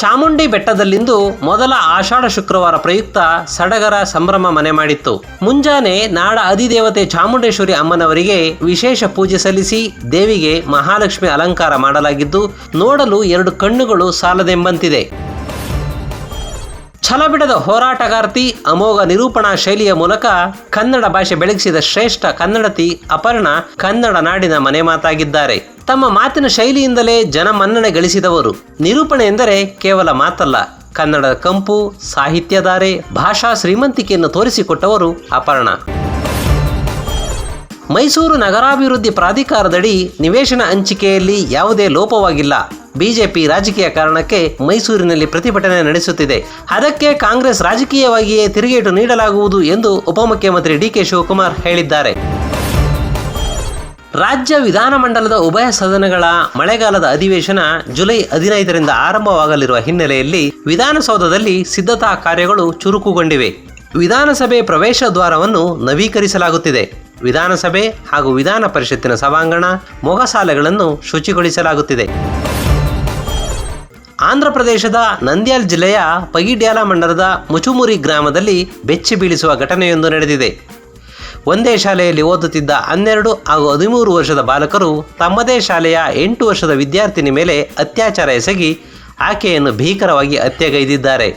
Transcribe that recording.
ಚಾಮುಂಡಿ ಬೆಟ್ಟದಲ್ಲಿಂದು ಮೊದಲ ಆಷಾಢ ಶುಕ್ರವಾರ ಪ್ರಯುಕ್ತ ಸಡಗರ ಸಂಭ್ರಮ ಮನೆ ಮಾಡಿತ್ತು. ಮುಂಜಾನೆ ನಾಡ ಅಧಿದೇವತೆ ಚಾಮುಂಡೇಶ್ವರಿ ಅಮ್ಮನವರಿಗೆ ವಿಶೇಷ ಪೂಜೆ ಸಲ್ಲಿಸಿ ದೇವಿಗೆ ಮಹಾಲಕ್ಷ್ಮಿ ಅಲಂಕಾರ ಮಾಡಲಾಗಿದ್ದು, ನೋಡಲು ಎರಡು ಕಣ್ಣುಗಳು ಸಾಲದೆಂಬಂತಿದೆ. ಛಲಬಿಡದ ಹೋರಾಟಗಾರ್ತಿ ಅಮೋಘ ನಿರೂಪಣಾ ಶೈಲಿಯ ಮೂಲಕ ಕನ್ನಡ ಭಾಷೆ ಬೆಳಗಿಸಿದ ಶ್ರೇಷ್ಠ ಕನ್ನಡತಿ ಅಪರ್ಣ ಕನ್ನಡ ನಾಡಿನ ಮನೆ ಮಾತಾಗಿದ್ದಾರೆ. ತಮ್ಮ ಮಾತಿನ ಶೈಲಿಯಿಂದಲೇ ಜನ ಮನ್ನಣೆ ಗಳಿಸಿದವರು. ನಿರೂಪಣೆ ಎಂದರೆ ಕೇವಲ ಮಾತಲ್ಲ. ಕನ್ನಡದ ಕಂಪು, ಸಾಹಿತ್ಯಧಾರೆ, ಭಾಷಾ ಶ್ರೀಮಂತಿಕೆಯನ್ನು ತೋರಿಸಿಕೊಟ್ಟವರು ಅಪರ್ಣ. ಮೈಸೂರು ನಗರಾಭಿವೃದ್ಧಿ ಪ್ರಾಧಿಕಾರದಡಿ ನಿವೇಶನ ಹಂಚಿಕೆಯಲ್ಲಿ ಯಾವುದೇ ಲೋಪವಾಗಿಲ್ಲ. ಬಿಜೆಪಿ ರಾಜಕೀಯ ಕಾರಣಕ್ಕೆ ಮೈಸೂರಿನಲ್ಲಿ ಪ್ರತಿಭಟನೆ ನಡೆಸುತ್ತಿದೆ. ಅದಕ್ಕೆ ಕಾಂಗ್ರೆಸ್ ರಾಜಕೀಯವಾಗಿಯೇ ತಿರುಗೇಟು ನೀಡಲಾಗುವುದು ಎಂದು ಉಪಮುಖ್ಯಮಂತ್ರಿ ಡಿಕೆ ಶಿವಕುಮಾರ್ ಹೇಳಿದ್ದಾರೆ. ರಾಜ್ಯ ವಿಧಾನಮಂಡಲದ ಉಭಯ ಸದನಗಳ ಮಳೆಗಾಲದ ಅಧಿವೇಶನ ಜುಲೈ ಹದಿನೈದರಿಂದ ಆರಂಭವಾಗಲಿರುವ ಹಿನ್ನೆಲೆಯಲ್ಲಿ ವಿಧಾನಸೌಧದಲ್ಲಿ ಸಿದ್ಧತಾ ಕಾರ್ಯಗಳು ಚುರುಕುಗೊಂಡಿವೆ. ವಿಧಾನಸಭೆ ಪ್ರವೇಶ ದ್ವಾರವನ್ನು ನವೀಕರಿಸಲಾಗುತ್ತಿದೆ. ವಿಧಾನಸಭೆ ಹಾಗೂ ವಿಧಾನ ಪರಿಷತ್ತಿನ ಸಭಾಂಗಣ ಮೊಗಸಾಲೆಗಳನ್ನು ಶುಚಿಗೊಳಿಸಲಾಗುತ್ತಿದೆ. ಆಂಧ್ರ ಪ್ರದೇಶದ ನಂದ್ಯಾಲ್ ಜಿಲ್ಲೆಯ ಪಗಿಡ್ಯಾಲ ಮಂಡಲದ ಮುಚುಮುರಿ ಗ್ರಾಮದಲ್ಲಿ ಬೆಚ್ಚಿ ಬೀಳಿಸುವ ಘಟನೆಯೊಂದು ನಡೆದಿದೆ. ಒಂದೇ ಶಾಲೆಯಲ್ಲಿ ಓದುತ್ತಿದ್ದ ಹನ್ನೆರಡು ಹಾಗೂ ಹದಿಮೂರು ವರ್ಷದ ಬಾಲಕರು ತಮ್ಮದೇ ಶಾಲೆಯ ಎಂಟು ವರ್ಷದ ವಿದ್ಯಾರ್ಥಿನಿ ಮೇಲೆ ಅತ್ಯಾಚಾರ ಎಸಗಿ ಆಕೆಯನ್ನು ಭೀಕರವಾಗಿ ಹತ್ಯೆಗೈದಿದ್ದಾರೆ.